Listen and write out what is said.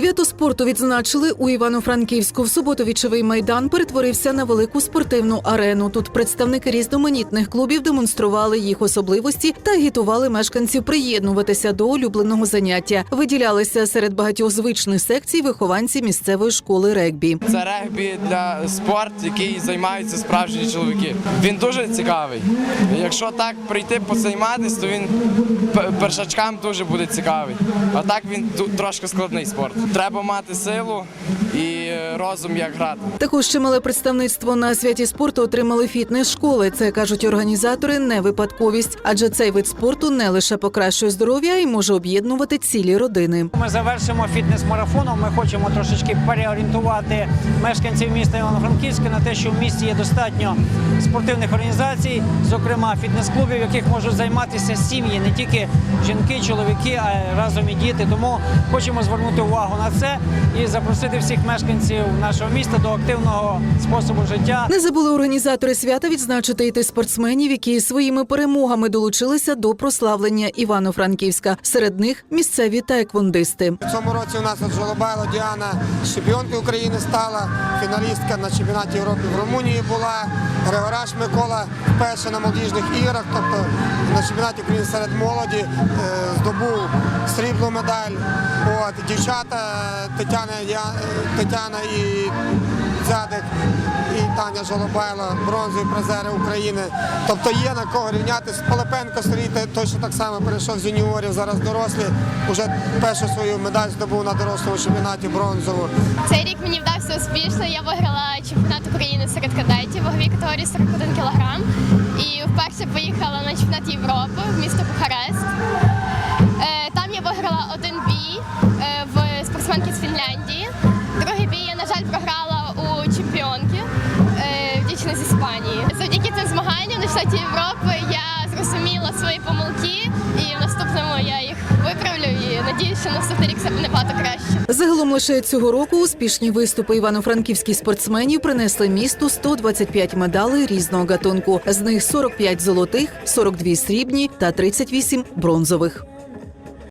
Свято спорту відзначили у Івано-Франківську. В суботу вічовий майдан перетворився на велику спортивну арену. Тут представники різноманітних клубів демонстрували їх особливості та агітували мешканців приєднуватися до улюбленого заняття. Виділялися серед багатьох звичних секцій вихованці місцевої школи регбі. Це регбі для спорт, який займаються справжні чоловіки. Він дуже цікавий. Якщо так прийти позайматись, то він першачкам дуже буде цікавий. А так він трошки складний спорт. Треба мати силу і розум, як грати. Також чимале представництво на святі спорту отримали фітнес-школи. Це кажуть організатори, не випадковість, адже цей вид спорту не лише покращує здоров'я і може об'єднувати цілі родини. Ми завершимо фітнес-марафоном. Ми хочемо трошечки переорієнтувати мешканців міста Івано-Франківська на те, що в місті є достатньо спортивних організацій, зокрема фітнес-клубів, в яких можуть займатися сім'ї, не тільки жінки, чоловіки, а разом і діти. Тому хочемо звернути увагу на це і запросити всіх мешканців нашого міста до активного способу життя. Не забули організатори свята відзначити і тих спортсменів, які своїми перемогами долучилися до прославлення Івано-Франківська. Серед них місцеві таеквондисти. В цьому році у нас от Жолобайло Діана чемпіонкою України стала, фіналістка на чемпіонаті Європи в Румунії була. Григораш Микола вперше на молодіжних іграх, тобто на чемпіонаті України серед молоді е, здобув срібну медаль. От, дівчата Тетяна, Діа- Тетяна і Дзядик і Таня Жолобайло, бронзові призери України. Тобто є на кого рівняти. Пилипенко Сергій що так само перейшов з юніорів, зараз дорослі. Уже першу свою медаль здобув на дорослому чемпіонаті бронзову. Цей рік мені вдався успішно. Я виграла чемпіонат України серед кадетів ваговій категорії 41 кг. І вперше поїхала на чемпіонат Європи в місто Бухарест. Е, Там я виграла один бій е, в спортсменки з Фінляндії. Е, з Іспанії. Завдяки цим змаганням на чемпіонаті Європи я зрозуміла свої помилки, і в наступному я їх виправлю. І надіюся, що наступний рік все буде набагато краще. Загалом лише цього року успішні виступи івано-франківських спортсменів принесли місту 125 медалей різного гатунку. З них 45 золотих, 42 срібні та 38 бронзових.